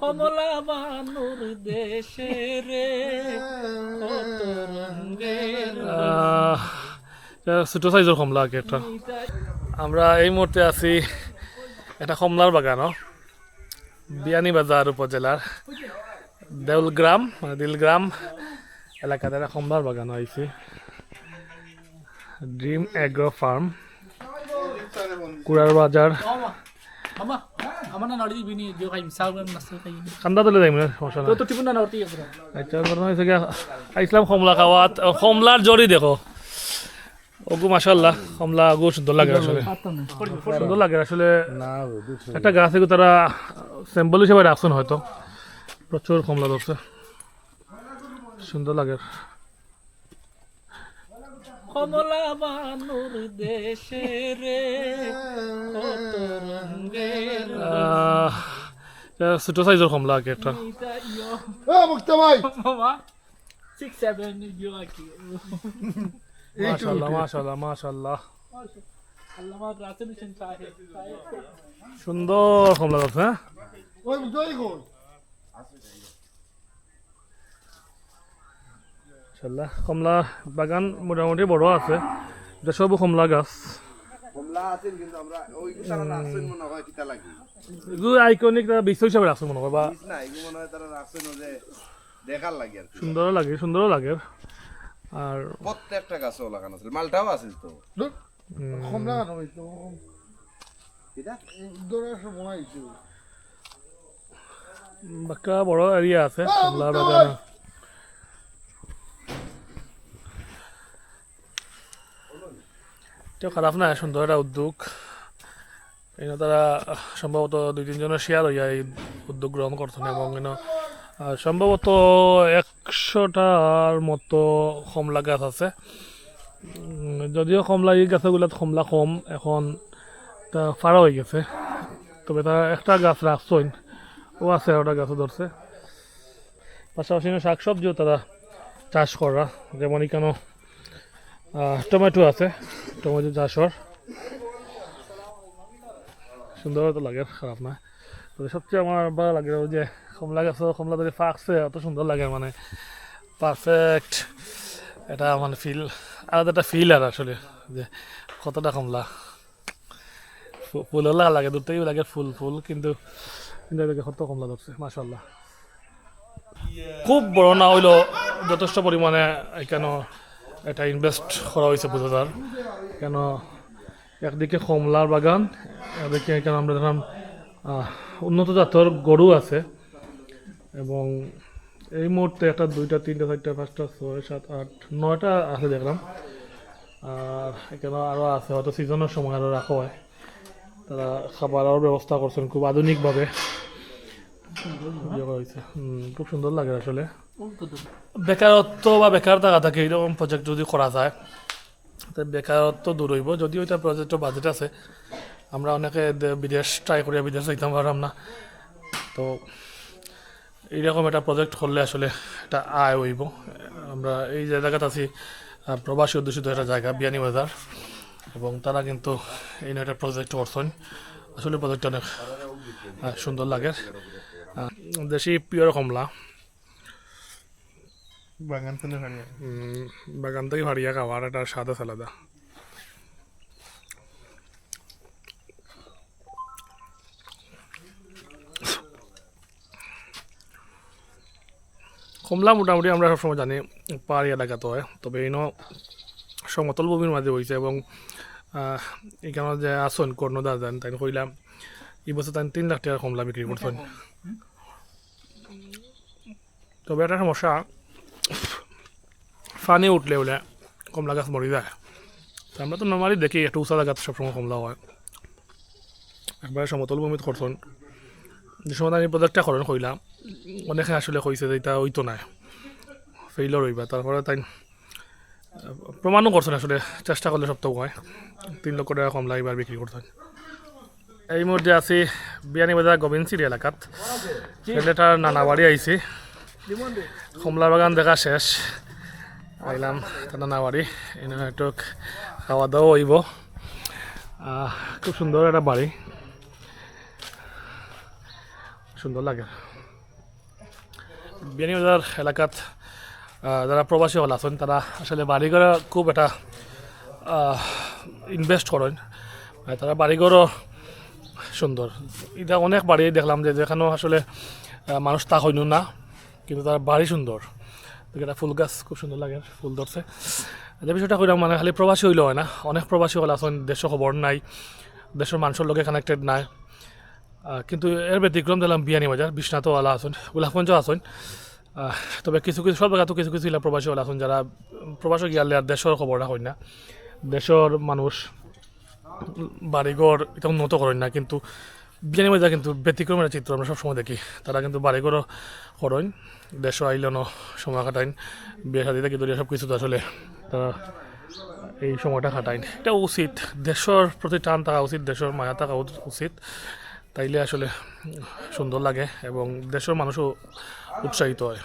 কমলা বানুর দেশে রে কত রঙের ছোট সাইজের কমলা কি একটা আমরা এই মুহূর্তে আছি এটা কমলার বাগানও বিয়ানীবাজার উপজেলার দেউলগ্রাম মানে দিলগ্রাম এলাকাতে একটা কমলার বাগান হয়েছে ড্রিম এগ্রো ফার্ম কুড়ার বাজার মামা আমার না যে সাউ নাস্তা সমস্যা তো টিপুন আছে আচ্ছা কি আইসলাম কমলা খাওয়াত কমলার জড়ি দেখো। ওগু মাসাল্লাহ কমলা ওগু সুন্দর লাগে আসলে সুন্দর লাগে আসলে একটা গাছ এগু তারা স্যাম্পল হিসেবে রাখছেন হয়তো। প্রচুর কমলা ধরছে সুন্দর লাগে। কমলা বানুর দেশে রে কত ছোট সাইজের কমলা আর কি। একটা ভাই মাশাল্লাহ মাশাল্লাহ মাশাল্লাহ সুন্দর কমলা ধরছে হ্যাঁ? কমলা বাগান মোটামুটি বড় আছে। এটা সব কমলা গাছ। তারা মনে হয় আইকনিক বিশ্ব হিসাবে রাখছে মনে হয় বা মনে হয় দেখার লাগে আর সুন্দরও লাগে সুন্দরও লাগে। আর প্রত্যেকটা গাছও লাগানো ছিল মালটাও আছিল তো। কম না কেন হইতো দৌড়ার সময় বাক্কা বড় এরিয়া আছে বাগান। এটাও খারাপ না সুন্দর একটা উদ্যোগ। এই তারা সম্ভবত দুই তিনজনের শেয়ার হইয়া এই উদ্যোগ গ্রহণ করছেন এবং এনে, সম্ভবত একশোটার মতো কমলা গাছ আছে। যদিও কমলা এই গাছগুলোত কমলা কম এখন তা ফাড়া হয়ে গেছে। তবে তারা একটা গাছ রাখছেন ও আছে ওটা গাছও ধরছে পাশাপাশি শাক সবজিও তারা চাষ করা যেমন এখানে টমেটো আছে, টমেটো চাষর সুন্দর তো লাগে, খারাপ না। তবে সবচেয়ে আমার ভালো লাগে যে কমলা গাছ, কমলা ধরে ফাঁকছে অত সুন্দর লাগে মানে। পারফেক্ট এটা মানে ফিল আলাদা একটা ফিল আর আসলে, যে কতটা কমলা। ফুল হলে লাগে দূর থেকেই লাগে ফুল ফুল, কিন্তু কিন্তু এদিকে কত কমলা ধরছে মাসাল্লাহ খুব বড় না হইলেও যথেষ্ট পরিমাণে এখানে এটা ইনভেস্ট করা হয়েছে বোঝা যার কেন একদিকে কমলার বাগান একদিকে এখানে আমরা আহ, উন্নত জাতর গরু আছে। এবং এই মুহূর্তে একটা দুইটা তিনটা চারটা পাঁচটা ছয় সাত আট নয়টা আছে দেখলাম। আর এখানে আরও আছে হয়তো সিজনের সময় আরও রাখা হয়। তারা খাবারের ব্যবস্থা করছেন খুব আধুনিকভাবে ইয়ে করা হয়েছে। হুম, খুব সুন্দর লাগে আসলে। বেকারত্ব বা বেকার থাকা থাকে এরকম প্রজেক্ট যদি করা যায় বেকারত্ব দূর হইব। যদিও এটা প্রজেক্টের বাজেট আছে, আমরা অনেকে বিদেশ ট্রাই করিয়া বিদেশ যাইতাম, পারলাম না। তো এইরকম একটা প্রজেক্ট করলে আসলে একটা আয় হইব। আমরা এই যে জায়গাতে আছি প্রবাসী অধ্যুষিত একটা জায়গা বিয়ানীবাজার এবং তারা কিন্তু এই একটা প্রজেক্ট করছেন। আসলে প্রজেক্টটা অনেক সুন্দর লাগে। দেশি পিওর কমলা। বাগান থেকে উম, বাগান থেকে ভারিয়া খাওয়ার একটা স্বাদ আছে আলাদা। কমলা মোটামুটি আমরা সবসময় জানি পাহাড়ি এলাকাতে হয়। তবে এই সমতল ভূমির মাঝে হয়েছে এবং এখানে যে আসন কর্ণদা যান তাই কইলাম এই বছর তাই তিন লাখ টাকার কমলা বিক্রি করছেন। তবে একটা সমস্যা ফানে উঠলে বলে কমলা গাছ মরে যায়। তো আমরা তো নর্মালি দেখি একটু উঁচা জায়গাতে সবসময় কমলা হয়। একবারে সমতল ভূমিত করছেন। যে সময় আমি প্রজেক্টটা করেন কইলাম অনেকে আসলে কইছে যে এটা ওইতো নাই ফেইলর হইবা তারপরে তাই প্রমাণও করছেন আসলে চেষ্টা করলে সব তো হয়। তিন লক্ষ টাকা কমলা এবার বিক্রি করছেন। এই মুহূর্তে আছি বিয়ানীবাজার গোবিন্দসিরি এলাকাত। ছেলেটার নানা বাড়ি আইছি কমলা বাগান দেখা শেষ। আইলাম নানা এনে একটু খাওয়া দাওয়া হইব খুব সুন্দর একটা বাড়ি সুন্দর লাগে। বিয়ানীবাজার এলাকাত যারা প্রবাসী হল আছেন তারা আসলে বাড়িঘরে খুব একটা ইনভেস্ট করেন তারা বাড়িঘরও সুন্দর। এটা অনেক বাড়ি দেখলাম যে যেখানেও আসলে মানুষ তা হইন না কিন্তু তার বাড়ি সুন্দর। এটা ফুল গাছ খুব সুন্দর লাগে ফুল ধরছে। যে বিষয়টা কইলাম মানে খালি প্রবাসী হইলে হয় না। অনেক প্রবাসী হল আছেন দেশের খবর নাই দেশের মানুষের লগে কানেক্টেড নাই। কিন্তু এর ব্যতিক্রম দিলাম বিয়ানি বাজার বিশ্বনাথওয়ালা আছেন গোলাপগঞ্জ আছেন। আহ, তবে কিছু কিছু সব জায়গাতো কিছু কিছু ইলা প্রবাসী হল আছেন যারা প্রবাসী গিয়ালে আর দেশের খবর রাখেন না। দেশের মানুষ বাড়িঘর এটা উন্নত করেন না, কিন্তু বিয়ানি বাজার কিন্তু ব্যতিক্রমের চিত্র আমরা সবসময় দেখি। তারা কিন্তু বাড়িঘরও করেন দেশ আইলেনও সময় কাটাইন, বিয়ে থেকে ধরে সব কিছু আসলে তারা এই সময়টা কাটাইন। এটা উচিত, দেশের প্রতি টান থাকা উচিত, দেশের মায়া থাকা উচিত। তাইলে আসলে সুন্দর লাগে এবং দেশের মানুষও উৎসাহিত হয়।